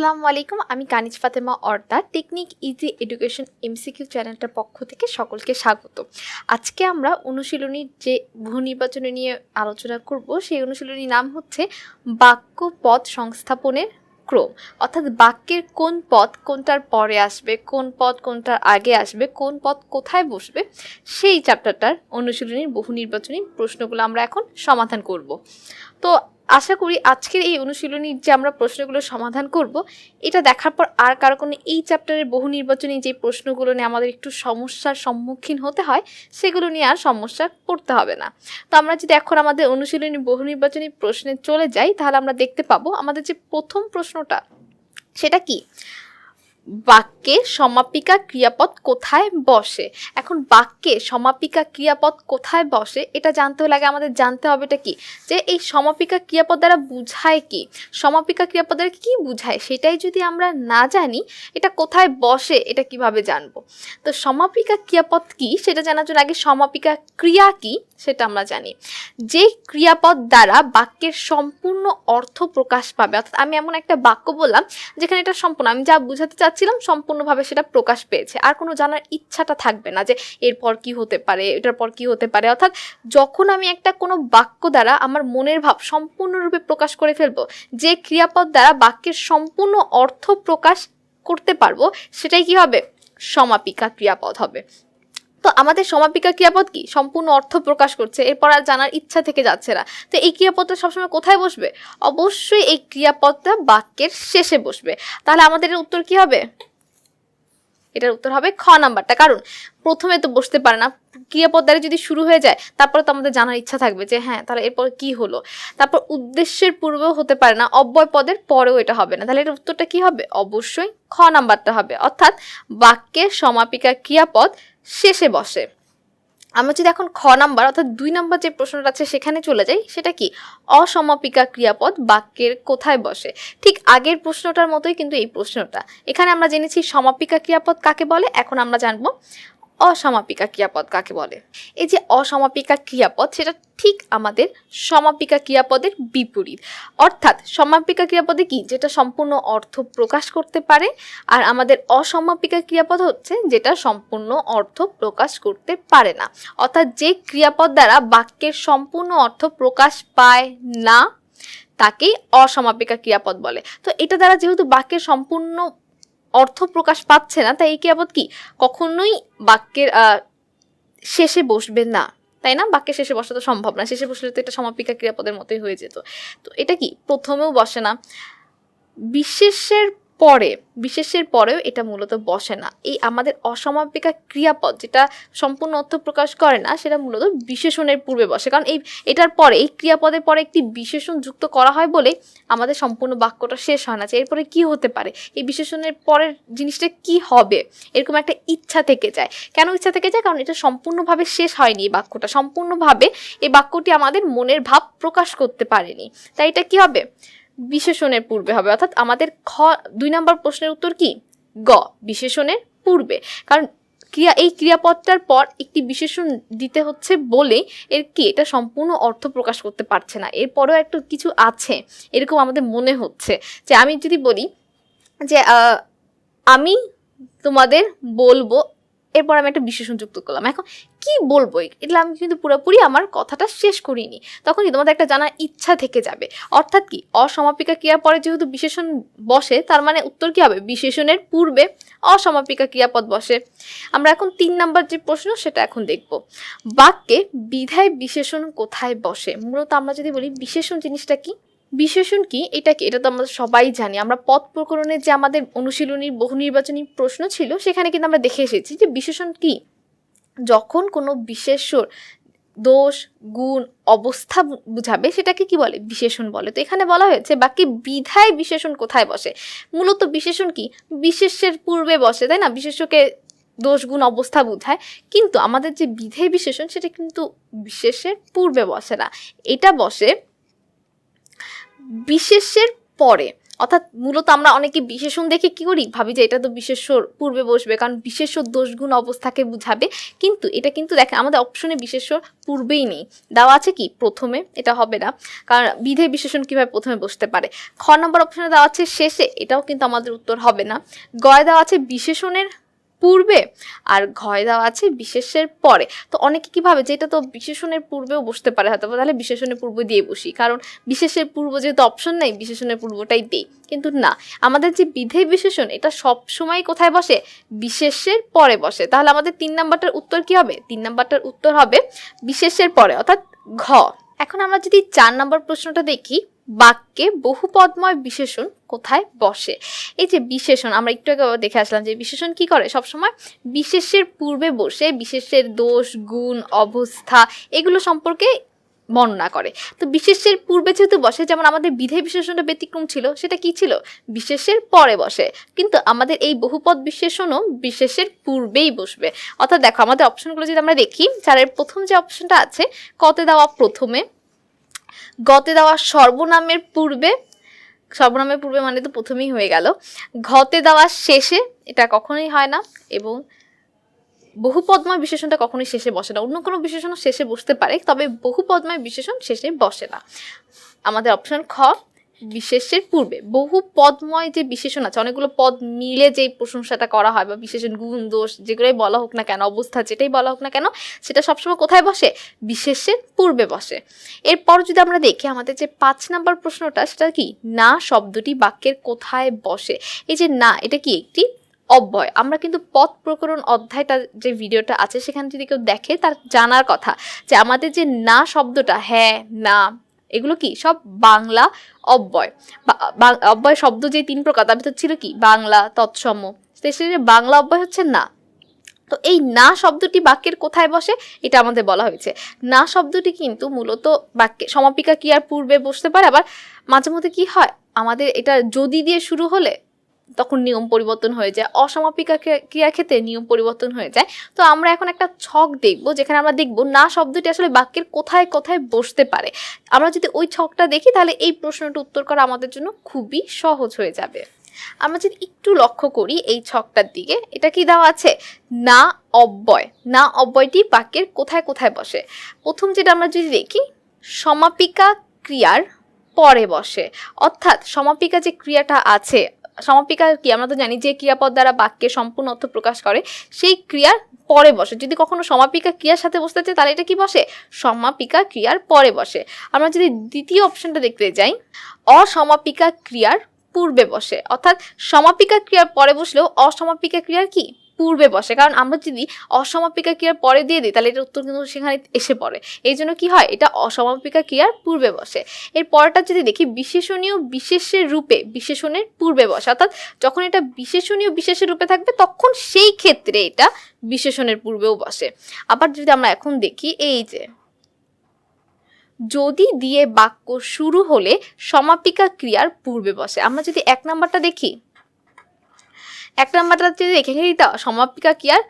আসসালামু আলাইকুম, আমি Kaniz Fatema Orda, technique easy education MCQ চ্যানেলটার পক্ষ থেকে সকলকে স্বাগত। আজকে আমরা অনুশীলনীর যে বহু নির্বাচনী নিয়ে আলোচনা করব, সেই অনুশীলনীর নাম হচ্ছে বাক্য পদ সংস্থাপনের ক্রম। অর্থাৎ বাক্যের কোন পদ কোনটার পরে আসবে, কোন পদ কোনটার আগে আসবে, কোন পদ কোথায় বসবে, সেই চ্যাপ্টারটার অনুশীলনীর বহু নির্বাচনী প্রশ্নগুলো আমরা এখন সমাধান করব। তো আশা করি আজকের এই অনুশীলনী যে আমরা প্রশ্নগুলো সমাধান করব, এটা দেখার পর আর কারও কোনো এই চ্যাপ্টারের বহু নির্বাচনী যে প্রশ্নগুলো নিয়ে আমাদের একটু সমস্যার সম্মুখীন হতে হয়, সেগুলো নিয়ে আর সমস্যা পড়তে হবে না। তো আমরা যদি এখন আমাদের অনুশীলনী বহু নির্বাচনী প্রশ্নে চলে যাই, তাহলে আমরা দেখতে পাবো আমাদের যে প্রথম প্রশ্নটা, সেটা কি? বাক্যে সমাপিকা ক্রিয়াপদ কোথায় বসে? এখন বাক্যে সমাপিকা ক্রিয়াপদ কোথায় বসে? এটা জানতে হলে আগে আমাদের জানতে হবে এটা কি? যে এই সমাপিকা ক্রিয়াপদ দ্বারা বুঝায় কি? সমাপিকা ক্রিয়াপদ দ্বারা কি বুঝায়? সেটাই যদি আমরা না জানি, এটা কোথায় বসে, এটা কীভাবে জানব? তো সমাপিকা ক্রিয়াপদ কি? সেটা জানার জন্য আগে সমাপিকা ক্রিয়া কি? সেটা আমরা জানি। যে ক্রিয়াপদ দ্বারা বাক্যের সম্পূর্ণ অর্থ প্রকাশ পাবে, অর্থাৎ আমি এমন একটা বাক্য বললাম যেখানে এটা সম্পূর্ণ, আমি যা বুঝাতে চাচ্ছিলাম সম্পূর্ণভাবে সেটা প্রকাশ পেয়েছে। আর কোনো জানার ইচ্ছাটা থাকবে না যে এরপর কি হতে পারে, এটার পর কি হতে পারে। অর্থাৎ যখন আমি একটা কোনো বাক্য দ্বারা আমার মনের ভাব সম্পূর্ণরূপে প্রকাশ করে ফেলব, যে ক্রিয়াপদ দ্বারা বাক্যের সম্পূর্ণ অর্থ প্রকাশ করতে পারব, সেটাই কি হবে? সমাপিকা ক্রিয়াপদ হবে। তো আমাদের সমাপিকা ক্রিয়াপদ কি? সম্পূর্ণ অর্থ প্রকাশ করছে। এরপর আর জানার ইচ্ছা থেকে যাচ্ছে না। তো এই ক্রিয়াপদটা সবসময় কোথায় বসবে? অবশ্যই এই ক্রিয়াপদটা বাক্যের শেষে বসবে। তাহলে আমাদের উত্তর কি হবে? এটার উত্তর হবে খ নাম্বারটা। কারণ প্রথমে তো বসতে পারে না। ক্রিয়াপদ দ্বারা যদি শুরু হয়ে যায়, তারপরে তো আমাদের জানার ইচ্ছা থাকবে যে হ্যাঁ তাহলে এরপর কি হলো? তারপর উদ্দেশ্যের পূর্বেও হতে পারে না। অব্যয় পদের পরেও এটা হবে না। তাহলে এটার উত্তরটা কি হবে? অবশ্যই খ নাম্বারটা হবে। অর্থাৎ বাক্যের সমাপিকা ক্রিয়াপদ শেষে বসে। আমরা যদি এখন খ নাম্বার অর্থাৎ দুই নাম্বার যে প্রশ্নটা আছে সেখানে চলে যাই, সেটা কি? অসমাপিকা ক্রিয়াপদ বাক্যের কোথায় বসে? ঠিক আগের প্রশ্নটার মতোই কিন্তু এই প্রশ্নটা। এখানে আমরা জেনেছি সমাপিকা ক্রিয়াপদ কাকে বলে? এখন আমরা জানব অসমাপিকা ক্রিয়াপদ কাকে বলে? এই যে অসমাপিকা ক্রিয়াপদ, সেটা ঠিক আমাদের সমাপিকা ক্রিয়াপদের বিপরীত। অর্থাৎ সমাপিকা ক্রিয়াপদে কি? যেটা সম্পূর্ণ অর্থ প্রকাশ করতে পারে, আর আমাদের অসমাপিকা ক্রিয়াপদ হচ্ছে যেটা সম্পূর্ণ অর্থ প্রকাশ করতে পারে না। অর্থাৎ যে ক্রিয়াপদ দ্বারা বাক্যের সম্পূর্ণ অর্থ প্রকাশ পায় না, তাকেই অসমাপিকা ক্রিয়াপদ বলে। তো এটা দ্বারা যেহেতু বাক্যের সম্পূর্ণ অর্থ প্রকাশ পাচ্ছে না, তাই এই ক্রিয়াপদ কি? কখনোই বাক্যের শেষে বসবে না। তাই না? বাক্যের শেষে বসা তো সম্ভব না। শেষে বসলে তো এটা সমাপিকা ক্রিয়াপদের মতোই হয়ে যেত। তো এটা কি? প্রথমেও বসে না। বিশেষের পরে, বিশেষের পরেও এটা মূলত বসে না। এই আমাদের অসমাপিকা ক্রিয়াপদ যেটা সম্পূর্ণ অর্থ প্রকাশ করে না, সেটা মূলত বিশেষণের পূর্বে বসে। কারণ এই, এটার পরে, এই ক্রিয়াপদের পরে একটি বিশেষণ যুক্ত করা হয় বলে আমাদের সম্পূর্ণ বাক্যটা শেষ হয় না যে এরপরে কি হতে পারে? এই বিশেষণের পরের জিনিসটা কি হবে? এরকম একটা ইচ্ছা থেকে যায়। কেন ইচ্ছা থেকে যায়? কারণ এটা সম্পূর্ণভাবে শেষ হয়নি এই বাক্যটা। সম্পূর্ণভাবে এই বাক্যটি আমাদের মনের ভাব প্রকাশ করতে পারেনি। তাই এটা কি হবে? বিশেষণের পূর্বে হবে। অর্থাৎ আমাদের খ, দুই নম্বর প্রশ্নের উত্তর কি? গ, বিশেষণের পূর্বে। কারণ ক্রিয়া, এই ক্রিয়াপদটার পর একটি বিশেষণ দিতে হচ্ছে বলে এর কি? এটা সম্পূর্ণ অর্থ প্রকাশ করতে পারছে না। এরপরেও একটু কিছু আছে। এরকম আমাদের মনে হচ্ছে। যে আমি যদি বলি যে আমি তোমাদের বলব এরপর আমি একটা বিশেষণ যুক্ত করলাম। এখন কি বলব? এটা আমি কিন্তু পুরোপুরি আমার কথাটা শেষ করিনি। তখন কি তোমাদের একটা জানার ইচ্ছা থেকে যাবে। অর্থাৎ কি অসমাপিকা ক্রিয়ার পরে যেহেতু বিশেষণ বসে, তার মানে উত্তর কি হবে? বিশেষণের পূর্বে অসমাপিকা ক্রিয়াপদ বসে। আমরা এখন তিন নাম্বার যে প্রশ্ন, সেটা এখন দেখব। বাক্যে বিধায় বিশেষণ কোথায় বসে? মূলত আমরা যদি বলি বিশেষণ জিনিসটা কি? বিশেষণ কি? এটা কি? এটা তো আমরা সবাই জানি। আমরা পথ প্রকরণের যে আমাদের অনুশীলনীর বহু নির্বাচনী প্রশ্ন ছিল, সেখানে কিন্তু আমরা দেখে এসেছি যে বিশেষণ কি? যখন কোনো বিশেষ্যর দোষ, গুণ, অবস্থা বুঝাবে, সেটাকে কি বলে? বিশেষণ বলে। তো এখানে বলা হয়েছে, বাকি বিধায় বিশেষণ কোথায় বসে? মূলত বিশেষণ কি? বিশেষের পূর্বে বসে, তাই না? বিশেষকে দোষ, গুণ, অবস্থা বোঝায়। কিন্তু আমাদের যে বিধেয় বিশেষণ, সেটা কিন্তু বিশেষের পূর্বে বসে না। এটা বসে বিশেষের পরে, অর্থাৎ মূলত আমরা অনেকে বিশেষণ দেখে কি করি? ভাবি যে এটা তো বিশেষ্যর পূর্বে বসবে, কারণ বিশেষ্য দোষগুণ অবস্থাকে বুঝাবে। কিন্তু এটা কিন্তু দেখেন, আমাদের অপশনে বিশেষ্য পূর্বেই নেই। দেওয়া আছে কি? প্রথমে, এটা হবে না। কারণ বিধে বিশেষণ কীভাবে প্রথমে বসতে পারে? খ নম্বর অপশনে দেওয়া আছে শেষে, এটাও কিন্তু আমাদের উত্তর হবে না। গয় দেওয়া আছে বিশেষণের পূর্বে আর ঘয় দেওয়া আছে বিশেষের পরে। তো অনেকে কি ভাবে যে এটা তো বিশেষণের পূর্বেও বসতে পারে হয়তো তাহলে বিশেষণের পূর্ব দিয়ে বসি। কারণ বিশেষের পূর্ব যেহেতু অপশন নেই, বিশেষণের পূর্বটাই দেই। কিন্তু না, আমাদের যে বিধেয় বিশেষণ, এটা সব সময় কোথায় বসে? বিশেষের পরে বসে। তাহলে আমাদের তিন নাম্বারটার উত্তর কি হবে? তিন নাম্বারটার উত্তর হবে বিশেষের পরে, অর্থাৎ ঘ। এখন আমরা যদি চার নম্বর প্রশ্নটা দেখি বাক্যে বহুপদময় বিশেষণ কোথায় বসে? এই যে বিশেষণ, আমরা একটু আগে দেখে আসলাম যে বিশেষণ কি করে? সবসময় বিশেষের পূর্বে বসে, বিশেষের দোষ, গুণ, অবস্থা এগুলো সম্পর্কে বর্ণনা করে। তো বিশেষের পূর্বে যেহেতু বসে, যেমন আমাদের বিধেয় বিশেষণটা ব্যতিক্রম ছিল, সেটা কি ছিল? বিশেষের পরে বসে। কিন্তু আমাদের এই বহুপদ বিশেষণও বিশেষের পূর্বেই বসবে। অর্থাৎ দেখো, আমাদের অপশনগুলো যদি আমরা দেখি, চারের প্রথম যে অপশনটা আছে, কতে দেওয়া প্রথমে গতে দেওয়া সর্বনামের পূর্বে সর্বনামের পূর্বে মানে তো প্রথমেই হয়ে গেল, ঘতে দেওয়া শেষে, এটা কখনোই হয় না এবং বহু বহুপদময় বিশেষণটা কখনোই শেষে বসে না। অন্য কোনো বিশেষণ শেষে বসতে পারে, তবে বহু বহুপদময় বিশেষণ শেষে বসে না। আমাদের অপশন খ বিশেষের পূর্বে বহু পদময় যে বিশেষণ আছে, অনেকগুলো পদ মিলে যে প্রশংসাটা করা হয় বা বিশেষণ, গুণ, দোষ যেগুলোই বলা হোক না কেন, অবস্থা যেটাই বলা হোক না কেন, সেটা সবসময় কোথায় বসে? বিশেষের পূর্বে বসে। এরপর যদি আমরা দেখি, আমাদের যে পাঁচ নাম্বার প্রশ্নটা, সেটা কি? না শব্দটি বাক্যের কোথায় বসে? এই যে না, এটা কি একটি অব্যয়? আমরা কিন্তু পথ প্রকরণ অধ্যায়টা যে ভিডিওটা আছে, সেখানে যদি কেউ দেখে তার জানার কথা যে আমাদের যে না শব্দটা হ্যাঁ না এগুলো কি? সব বাংলা অব্যয়। অব্যয় শব্দ যে তিন প্রকার, তার ভিতর ছিল কি? বাংলা, তৎসম। সেখানে বাংলা অব্যয় হচ্ছে না। তো এই না শব্দটি বাক্যের কোথায় বসে? এটা আমাদের বলা হয়েছে। না শব্দটি কিন্তু মূলত বাক্যে, সমাপিকা কি আর পূর্বে বসতে পারে? আবার মাঝে মধ্যে কি হয়? আমাদের এটা যদি দিয়ে শুরু হলে তখন নিয়ম পরিবর্তন হয়ে যায়, অসমাপিকা ক্রিয়া- ক্ষেত্রে নিয়ম পরিবর্তন হয়ে যায়। তো আমরা এখন একটা ছক দেখব, যেখানে আমরা দেখব না শব্দটি আসলে বাক্যের কোথায় কোথায় বসতে পারে। আমরা যদি ওই ছকটা দেখি, তাহলে এই প্রশ্নটা উত্তর করা আমাদের জন্য খুবই সহজ হয়ে যাবে। আমরা যদি একটু লক্ষ্য করি এই ছকটার দিকে, এটা কি দেওয়া আছে? না অব্যয়। না অব্যয়টি বাক্যের কোথায় কোথায় বসে? প্রথম যেটা আমরা যদি দেখি, সমাপিকা ক্রিয়ার পরে বসে। অর্থাৎ সমাপিকা যে ক্রিয়াটা আছে সমাপিকা কি? আমরা তো জানি যে ক্রিয়াপদ দ্বারা বাক্যের সম্পূর্ণ অর্থ প্রকাশ করে। সেই ক্রিয়ার পরে বসে। যদি কখনো সমাপিকা ক্রিয়ার সাথে বসতে চাই তাহলে এটা কি বসে? সমাপিকা ক্রিয়ার পরে বসে। আমরা যদি দ্বিতীয় অপশনটা দেখতে যাই, অসমাপিকা ক্রিয়ার পূর্বে বসে। অর্থাৎ সমাপিকা ক্রিয়ার পরে বসলেও অসমাপিকা ক্রিয়ার কি? পূর্বে বসে। কারণ আমরা যদি অসমাপিকা ক্রিয়ার পরে দিয়ে দিই, তাহলে এটা উত্তর কিন্তু সেখানে এসে পড়ে। এই জন্য কি হয়? এটা অসমাপিকা ক্রিয়ার পূর্বে বসে। এর পরেরটা যদি দেখি, বিশেষণীয় বিশেষের রূপে, বিশেষণের পূর্বে বসে। অর্থাৎ যখন এটা বিশেষণীয় বিশেষের রূপে থাকবে, তখন সেই ক্ষেত্রে এটা বিশেষণের পূর্বেও বসে। আবার যদি আমরা এখন দেখি, এই যে, যদি দিয়ে বাক্য শুরু হলে সমাপিকা ক্রিয়ার পূর্বে বসে। আমরা যদি এক নাম্বারটা দেখি এক নাম্বারটা যদি দেখে এখানে সমাপিকা কি ক্রিয়ার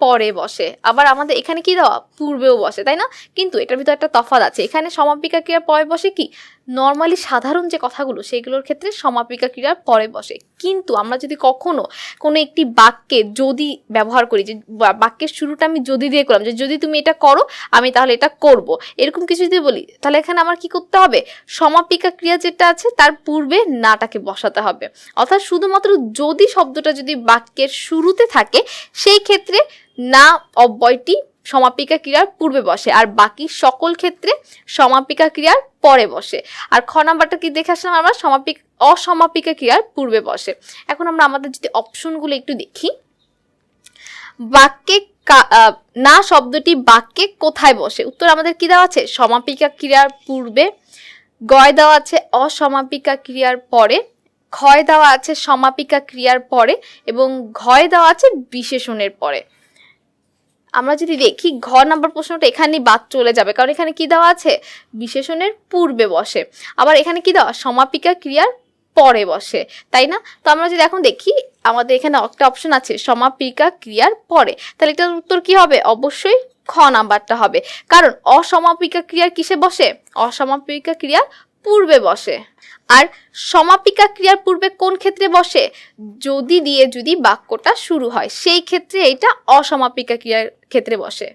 পরে বসে। আবার আমাদের এখানে কি দেওয়া? পূর্বেও বসে, তাই না? কিন্তু এটার ভিতরে একটা তফাৎ আছে। এখানে সমাপিকা ক্রিয়ার পরে বসে কি? নর্মালি সাধারণ যে কথাগুলো, সেগুলোর ক্ষেত্রে সমাপিকা ক্রিয়ার পরে বসে। কিন্তু আমরা যদি কখনো কোনো একটি বাক্যে যদি ব্যবহার করি, যে বাক্যের শুরুটা আমি যদি দিয়ে করলাম, যে যদি তুমি এটা করো, আমি তাহলে এটা করব। এরকম কিছু যদি বলি, তাহলে এখানে আমার কি করতে হবে? সমাপিকা ক্রিয়া যেটা আছে, তার পূর্বে নাটাকে বসাতে হবে। অর্থাৎ শুধুমাত্র যদি শব্দটা যদি বাক্যের শুরুতে থাকে, সেই ক্ষেত্রে না অব্যয়টি সমাপিকা ক্রিয়ার পূর্বে বসে, আর বাকি সকল ক্ষেত্রে সমাপিকা ক্রিয়ার পরে বসে। আর খ নাম্বারটা কি দেখে আসলাম আমরা? সমাপিক অসমাপিকা ক্রিয়ার পূর্বে বসে। এখন আমরা আমাদের যদি অপশনগুলো একটু দেখি। বাক্যে না শব্দটি বাক্যে কোথায় বসে? উত্তর আমাদের কি দেওয়া আছে? সমাপিকা ক্রিয়ার পূর্বে। গয় দেওয়া আছে অসমাপিকা ক্রিয়ার পরে। ক্ষয় দেওয়া আছে সমাপিকা ক্রিয়ার পরে। এবং ঘয় দেওয়া আছে বিশেষণের পরে। আমরা যদি দেখি ঘ নাম্বার প্রশ্নটা এখানেই বাদ চলে যাবে। কারণ এখানে কি দেওয়া আছে? বিশেষণের পূর্বে বসে। আবার এখানে কি দেওয়া? সমাপিকা ক্রিয়ার পরে বসে। তাই না? তো আমরা যদি এখন দেখি, আমাদের এখানে একটা অপশন আছে, সমাপিকা ক্রিয়ার পরে। তাহলে এটার উত্তর কি হবে? অবশ্যই খ নাম্বারটা হবে। কারণ অসমাপিকা ক্রিয়ার কিসে বসে? অসমাপিকা ক্রিয়ার পূর্বে বসে। আর সমাপিকা ক্রিয়ার পূর্বে কোন ক্ষেত্রে বসে? যদি দিয়ে যদি বাক্যটা শুরু হয়, সেই ক্ষেত্রে এটা অসমাপিকা ক্রিয়ার ক্ষেত্রে বসে।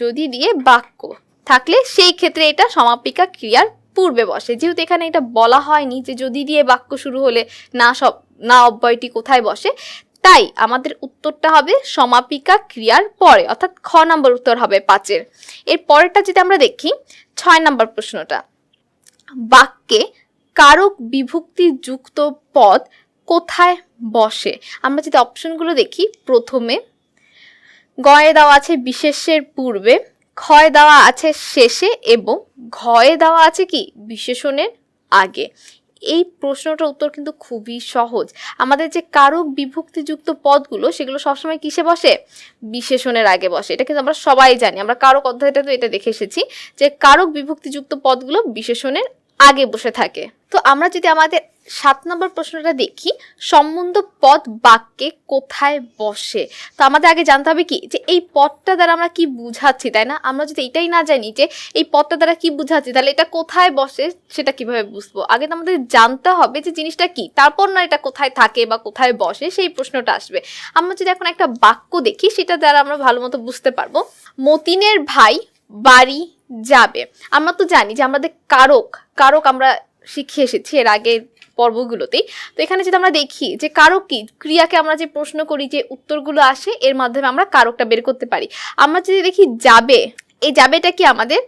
যদি দিয়ে বাক্য থাকলে, সেই ক্ষেত্রে এটা সমাপিকা ক্রিয়ার পূর্বে বসে। যেহেতু এখানে এটা বলা হয়নি যে যদি দিয়ে বাক্য শুরু হলে না সব, না অব্যয়টি কোথায় বসে, তাই আমাদের উত্তরটা হবে সমাপিকা ক্রিয়ার পরে, অর্থাৎ খ নম্বর উত্তর হবে পাঁচের। এর পরেরটা যদি আমরা দেখি, ছয় নম্বর প্রশ্নটা। বাক্যে কারক বিভক্তি যুক্ত পদ কোথায় বসে? আমরা যদি অপশনগুলো দেখি, প্রথমে গয়ে দেওয়া আছে বিশেষের পূর্বে, ক্ষয় দেওয়া আছে শেষে এবং ঘয়ে দেওয়া আছে কি? বিশেষণের আগে। এই প্রশ্নটার উত্তর কিন্তু খুবই সহজ। আমাদের যে কারক বিভক্তিযুক্ত পদগুলো, সেগুলো সবসময় কিসে বসে? বিশেষণের আগে বসে। এটা কিন্তু আমরা সবাই জানি। আমরা কারক অধ্যায়টা তো এটা দেখে এসেছি যে কারক বিভক্তিযুক্ত পদগুলো বিশেষণের আগে বসে থাকে। তো আমরা যদি আমাদের সাত নম্বর প্রশ্নটা দেখি, সম্বন্ধ পদ বাক্যে কোথায় বসে? তো আমাদের আগে জানতে হবে কি, যে এই পদটা দ্বারা আমরা কি বুঝাচ্ছি, তাই না? আমরা যদি এটাই না জানি যে এই পদটা দ্বারা কি বুঝাচ্ছি, তাহলে এটা কোথায় বসে সেটা কীভাবে বুঝব? আগে তো আমাদের জানতে হবে যে জিনিসটা কি, তারপর না এটা কোথায় থাকে বা কোথায় বসে সেই প্রশ্নটা আসবে। আমরা যদি এখন একটা বাক্য দেখি, সেটা দ্বারা আমরা ভালো মতো বুঝতে পারব। মতিনের ভাই বাড়ি যাবে। আমরা তো জানি যে আমাদের কারক কারক আমরা শিখে এসেছি এর আগে পর্বগুলোতেই। তো এখানে যদি আমরা দেখি যে কারক কি, ক্রিয়াকে আমরা যে প্রশ্ন করি যে উত্তরগুলো আসে, এর মাধ্যমে আমরা কারকটা বের করতে পারি। আমরা যদি দেখি যাবে, এই যাবেটা কি আমাদের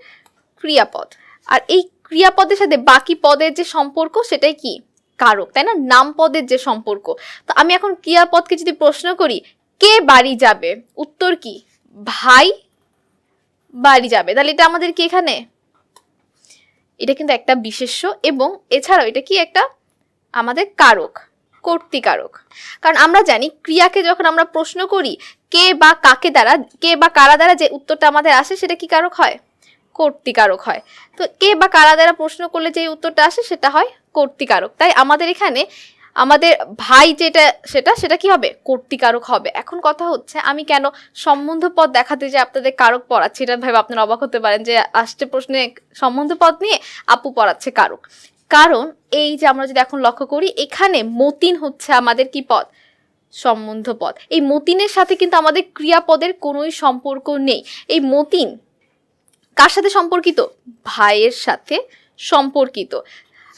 ক্রিয়াপদ। আর এই ক্রিয়াপদের সাথে বাকি পদের যে সম্পর্ক, সেটাই কি? কারক, তাই না? নাম পদের যে সম্পর্ক। তো আমি এখন ক্রিয়াপদকে যদি প্রশ্ন করি, কে বাড়ি যাবে? উত্তর কি? ভাই বাড়ি যাবে। তাহলে এটা আমাদের কি এখানে? এটা কিন্তু একটা বিশেষ্য এবং এছাড়াও এটা কি একটা আমাদের কারক, কর্তিকারক। কারণ আমরা জানি ক্রিয়াকে যখন আমরা প্রশ্ন করি, কে বা কাকে দ্বারা, কে বা কারা দ্বারা যে উত্তরটা আমাদের আসে সেটা কি কারক হয়? কর্তিকারক হয়। তো কে বা কারা দ্বারা প্রশ্ন করলে যে উত্তরটা আসে সেটা হয় কর্তিকারক। তাই আমাদের এখানে আমাদের ভাই যেটা, সেটা সেটা কি হবে কর্তিকারক হবে? এখন কথা হচ্ছে, আমি কেন সম্বন্ধ পদ দেখাতে যে আপনাদের কারক পড়াচ্ছি? এটা ভেবে আপনারা অবাক হতে পারেন যে আসছে প্রশ্নে সম্বন্ধ পদ নিয়ে আপু পড়াচ্ছে কারক। কারণ এই যে আমরা যদি এখন লক্ষ্য করি, এখানে মতিন হচ্ছে আমাদের কি পদ? সম্বন্ধ পদ। এই মতিনের সাথে কিন্তু আমাদের ক্রিয়াপদের কোনোই সম্পর্ক নেই। এই মতিন কার সাথে সম্পর্কিত? ভাইয়ের সাথে সম্পর্কিত।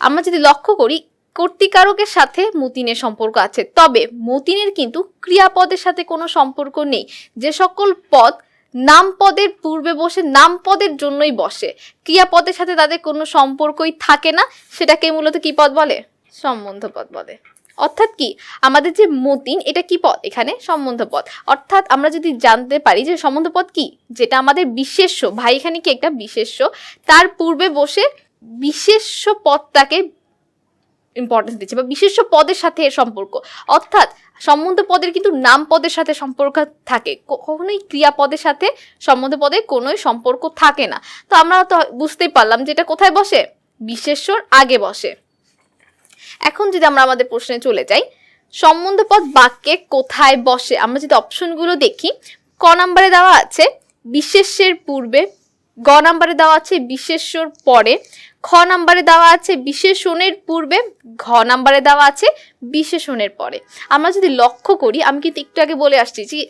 আমরা যদি লক্ষ্য করি কর্তিকারকের সাথে মতিনের সম্পর্ক আছে। তবে মতিনের কিন্তু ক্রিয়াপদের সাথে কোনো সম্পর্ক নেই। যে সকল পদ নাম পদের পূর্বে বসে নাম পদের জন্যই বসে। ক্রিয়াপদের সাথে তাদের কোনো সম্পর্কই থাকে না। সেটাকে মূলত কি পদ বলে? সম্বন্ধ পদ বলে। অর্থাৎ কি? আমাদের যে মতিন, এটা কি পদ? এখানে সম্বন্ধ পদ। অর্থাৎ আমরা যদি জানতে পারি যে সম্বন্ধ পদ কি? যেটা আমাদের বিশেষ্য, ভাই এখানে কি একটা বিশেষ্য? তার পূর্বে বসে বিশেষ্য পদটাকে ইম্পর্টেন্স দিচ্ছে বা বিশেষ্য পদের সাথে সম্পর্ক। অর্থাৎ সম্বন্ধ পদের কিন্তু নাম পদের সাথে সম্পর্ক থাকে। কখনোই ক্রিয়াপদের সাথে সম্বন্ধ পদের কোনোই সম্পর্ক থাকে না। তো আমরা তো বুঝতেই পারলাম যে এটা কোথায় বসে? বিশেষ্যর আগে বসে। এখন যদি আমরা আমাদের প্রশ্নে চলে যাই, সম্বন্ধ পদ বাক্যে কোথায় বসে? আমরা যদি অপশনগুলো দেখি, ক নাম্বারে দেওয়া আছে বিশেষ্যের পূর্বে, গ নাম্বারে দেওয়া আছে বিশেষ্যর পরে খ নাম্বারে দেওয়া আছে বিশেষণের পূর্বে, ঘ নাম্বারে দেওয়া আছে বিশেষণের পরে। আমরা যদি লক্ষ্য করি, আমি কিন্তু একটু আগে বলে আসছি যে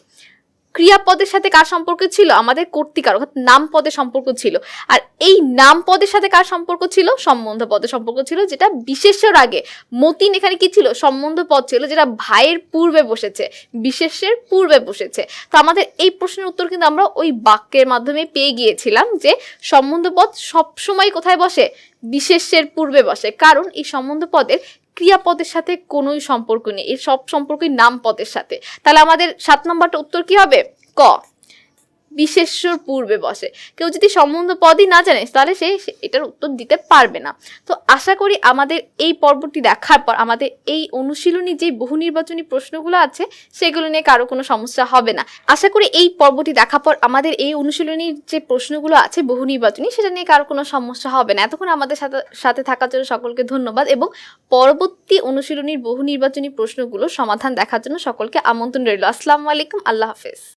ক্রিয়াপদের সাথে কার সম্পর্ক ছিল? আমাদের কর্তিকার, অর্থাৎ নাম পদের সম্পর্ক ছিল। আর এই নাম পদের সাথে কার সম্পর্ক ছিল? সম্বন্ধ পদের সম্পর্ক ছিল, যেটা বিশেষ্যর আগে মতিন এখানে কি ছিল? সম্বন্ধ পদ ছিল, যেটা ভাইয়ের পূর্বে বসেছে, বিশেষের পূর্বে বসেছে। তো আমাদের এই প্রশ্নের উত্তর কিন্তু আমরা ওই বাক্যের মাধ্যমে পেয়ে গিয়েছিলাম যে সম্বন্ধ পদ সবসময় কোথায় বসে? বিশেষের পূর্বে বসে। কারণ এই সম্বন্ধ পদের ক্রিয়াপদের সাথে কোনোই সম্পর্ক নেই। এর সব সম্পর্কই নাম পদের সাথে। তাহলে আমাদের সাত নম্বরটা উত্তর কি হবে? ক। বিশেষ্যর পূর্বে বসে। কেউ যদি সম্বন্ধ পদই না জানে, তাহলে সে সে- এটার উত্তর দিতে পারবে না। তো আশা করি আমাদের এই পর্বটি দেখার পর, আমাদের এই অনুশীলনী যে বহু নির্বাচনী প্রশ্নগুলো আছে, সেগুলো নিয়ে কারও কোনো সমস্যা হবে না। আশা করি এই পর্বটি দেখার পর, আমাদের এই অনুশীলনীর যে প্রশ্নগুলো আছে বহু নির্বাচনী, সেটা নিয়ে কারও কোনো সমস্যা হবে না। এতক্ষণ আমাদের সাথে সাথে থাকার জন্য সকলকে ধন্যবাদ এবং পরবর্তী অনুশীলনীর বহু নির্বাচনী প্রশ্নগুলো সমাধান দেখার জন্য সকলকে আমন্ত্রণ রইল। আসসালামু আলাইকুম, আল্লাহ হাফেজ।